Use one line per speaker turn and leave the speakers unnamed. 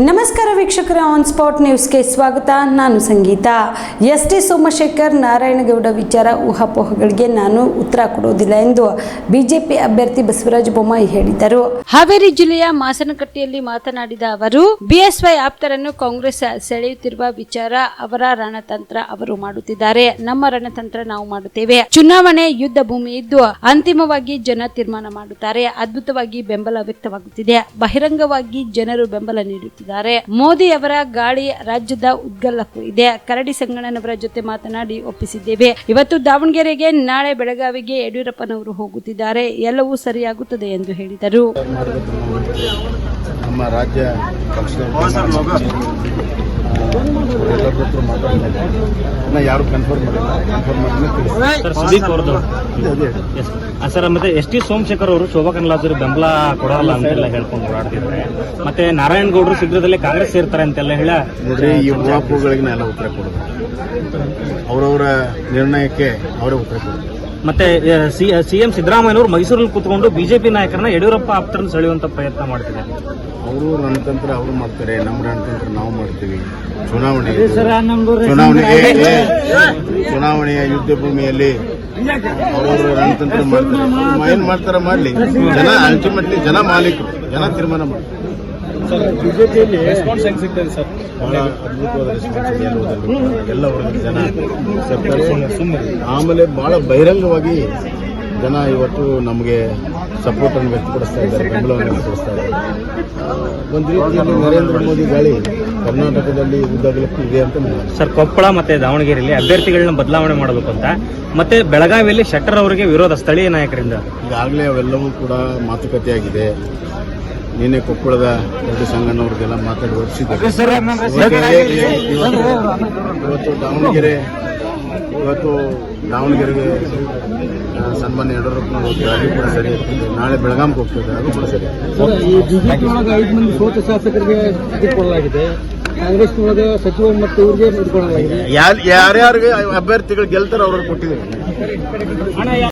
ನಮಸ್ಕಾರ ವೀಕ್ಷಕರ on spot ನ್ಯೂಸ್ಗೆ ಸ್ವಾಗತ. ನಾನು ಸಂಗೀತ. ಎಸ್ ಟಿ ಸೋಮಶೇಖರ್ ನಾರಾಯಣಗೌಡ ವಿಚಾರ ಊಹಾಪೋಹಗಳಿಗೆ ನಾನು ಉತ್ತರ ಕೊಡುವುದಿಲ್ಲ ಎಂದು ಬಿಜೆಪಿ ಅಭ್ಯರ್ಥಿ ಬಸವರಾಜ ಬೊಮ್ಮಾಯಿ ಹೇಳಿದರು. ಹಾವೇರಿ ಜಿಲ್ಲೆಯ ಮಾಸನಕಟ್ಟೆಯಲ್ಲಿ ಮಾತನಾಡಿದ ಅವರು, ಬಿಎಸ್ವೈ ಆಪ್ತರನ್ನು ಕಾಂಗ್ರೆಸ್ ಸೆಳೆಯುತ್ತಿರುವ ವಿಚಾರ ಅವರ ರಣತಂತ್ರ ಅವರು ಮಾಡುತ್ತಿದ್ದಾರೆ. ನಮ್ಮ ರಣತಂತ್ರ ನಾವು ಮಾಡುತ್ತೇವೆ. ಚುನಾವಣೆ ಯುದ್ಧ ಭೂಮಿ ಇದ್ದು ಅಂತಿಮವಾಗಿ ಜನ ತೀರ್ಮಾನ ಮಾಡುತ್ತಾರೆ. ಅದ್ಭುತವಾಗಿ ಬೆಂಬಲ ವ್ಯಕ್ತವಾಗುತ್ತಿದೆ. ಬಹಿರಂಗವಾಗಿ ಜನರು ಬೆಂಬಲ ನೀಡುತ್ತಿದ್ದಾರೆ ಮೋದಿ ಅವರ ಗಾಳಿ ರಾಜ್ಯದ ಉದ್ಗಲ್ಲಕ್ಕೂ ಇದೆ. ಕರಡಿ ಸಂಗಣ್ಣನವರ ಜೊತೆ ಮಾತನಾಡಿ ಒಪ್ಪಿಸಿದ್ದೇವೆ. ಇವತ್ತು ದಾವಣಗೆರೆಗೆ ನಾಳೆ ಬೆಳಗಾವಿಗೆ ಯಡಿಯೂರಪ್ಪನವರು ಹೋಗುತ್ತಿದ್ದಾರೆ. ಎಲ್ಲವೂ ಸರಿಯಾಗುತ್ತದೆ ಎಂದು ಹೇಳಿದರು.
ಎಲ್ಲರ ಇನ್ನ ಯಾರು ಕನ್ಫರ್ಮ್ ಮಾಡಿಲ್ಲ. ಕನ್ಫರ್ಮ್ ಮಾಡಿದ್ರೆ
ಸರ್ ಮತ್ತೆ ಎಸ್ ಟಿ ಸೋಮಶೇಖರ್ ಅವರು ಶೋಭಾ ಕನ್ಲಾಜರು ಬೆಂಬಲ ಕೊಡಲ್ಲ ಅಂತೆಲ್ಲ ಹೇಳ್ಕೊಂಡು ಓಡಾಡ್ತಿದ್ದಾರೆ. ಮತ್ತೆ ನಾರಾಯಣ ಗೌಡರು ಶೀಘ್ರದಲ್ಲೇ ಕಾಂಗ್ರೆಸ್ ಸೇರ್ತಾರೆ ಅಂತೆಲ್ಲ ಹೇಳ
ನೋಡ್ರಿ ಈ ಊಹಾಪೋಗಳಿಗೆ ಎಲ್ಲ ಉತ್ತರ ಕೊಡೋದು. ಅವರವರ ನಿರ್ಣಯಕ್ಕೆ ಅವರೇ ಉತ್ತರ ಕೊಡೋದು.
ಮತ್ತೆ ಸಿಎಂ ಸಿದ್ದರಾಮಯ್ಯನವರು ಮೈಸೂರಲ್ಲಿ ಕೂತ್ಕೊಂಡು ಬಿಜೆಪಿ ನಾಯಕರನ್ನ ಯಡಿಯೂರಪ್ಪ ಆಪ್ತರನ್ನು ಸೆಳೆಯುವಂತ ಪ್ರಯತ್ನ ಮಾಡ್ತಿದ್ದಾರೆ.
ಅವರು ರಣತಂತ್ರ ಅವರು ಮಾಡ್ತಾರೆ. ನಮ್ಮ ರಣತಂತ್ರ ನಾವು ಮಾಡ್ತೀವಿ. ಚುನಾವಣೆ. ಚುನಾವಣೆಗೆ ಚುನಾವಣೆಯ ಯುದ್ಧ ಭೂಮಿಯಲ್ಲಿ ಅವರು ರಣತಂತ್ರ ಮಾಡ್ತಾರೆ. ಏನ್ ಮಾಡ್ತಾರ ಮಾಡ್ಲಿ. ಜನ ಅಲ್ಟಿಮೇಟ್ಲಿ ಜನ ಮಾಲೀಕರು. ಜನ ತೀರ್ಮಾನ ಮಾಡ್ತಾರೆ.
ಬಿಜೆಪಿಯಲ್ಲಿ ರೆಸ್ಪಾನ್ಸ್ ಹೆಂಗ್ ಸಿಗ್ತದೆ ಸರ್?
ಬಹಳ ಅದ್ಭುತವಾದ ರೆಸ್ಪಾನ್ಸ್ ಇದೆ ಎಲ್ಲೋದ್ರಲ್ಲಿ. ಎಲ್ಲ ವರ್ಗದ ಜನ ಸರ್ಕಾರಿ ಆಮೇಲೆ ಬಹಳ ಬಹಿರಂಗವಾಗಿ ಜನ ಇವತ್ತು ನಮಗೆ ಸಪೋರ್ಟ್ ಅನ್ನು ವ್ಯಕ್ತಪಡಿಸ್ತಾ ಇದ್ದಾರೆ ಬೆಂಬಲವನ್ನು ವ್ಯಕ್ತಪಡಿಸ್ತಾ ಇದ್ದಾರೆ. ಒಂದು ರೀತಿಯಲ್ಲಿ ನರೇಂದ್ರ ಮೋದಿ ಗಾಳಿ ಕರ್ನಾಟಕದಲ್ಲಿ ಉದ್ದಾಗಲಕ್ಕೂ ಇದೆ ಅಂತ
ಸರ್ ಕೊಪ್ಪಳ ಮತ್ತೆ ದಾವಣಗೆರೆಯಲ್ಲಿ ಅಭ್ಯರ್ಥಿಗಳನ್ನ ಬದಲಾವಣೆ ಮಾಡಬೇಕು ಅಂತ ಮತ್ತೆ ಬೆಳಗಾವಿಯಲ್ಲಿ ಶೆಟ್ಟರ್ ಅವರಿಗೆ ವಿರೋಧ ಸ್ಥಳೀಯ ನಾಯಕರಿಂದ.
ಈಗಾಗಲೇ ಅವೆಲ್ಲವೂ ಕೂಡ ಮಾತುಕತೆಯಾಗಿದೆ. ನಿನ್ನೆ ಕೊಪ್ಪಳದ ದೊಡ್ಡ ಸಂಗಣ್ಣವ್ರಿಗೆಲ್ಲ ಮಾತಾಡಿ ಹೊರಡಿಸಿದ್ದಾರೆ ಇವತ್ತು ದಾವಣಗೆರೆ ಇವತ್ತು ದಾವಣಗೆರೆಗೆ ಸನ್ಮಾನ ಸನ್ಮಾನ್ಯ ಯಡಿಯೂರಪ್ಪನವರು ಅದು ಕೂಡ ಸರಿ ಆಗ್ತದೆ. ನಾಳೆ ಬೆಳಗಾಂಗೆ ಹೋಗ್ತದೆ ಅದು ಕೂಡ ಸರಿ
ಐದು ಮಂದಿ ಸೋತ ಶಾಸಕರಿಗೆ ಟಿಕೆಟ್ ಕೊಡಲಾಗಿದೆ ಕಾಂಗ್ರೆಸ್ ಒಳಗೆ ಸಚಿವ ಮತ್ತು ಇವ್ರಿಗೆ ಇಟ್ಕೊಳ್ಳಲಾಗಿದೆ
ಯಾರ್ ಯಾರ್ಯಾರಿಗೆ ಅಭ್ಯರ್ಥಿಗಳು ಗೆಲ್ತಾರೋ ಅವ್ರಿಗೆ ಕೊಟ್ಟಿದ್ದಾರೆ.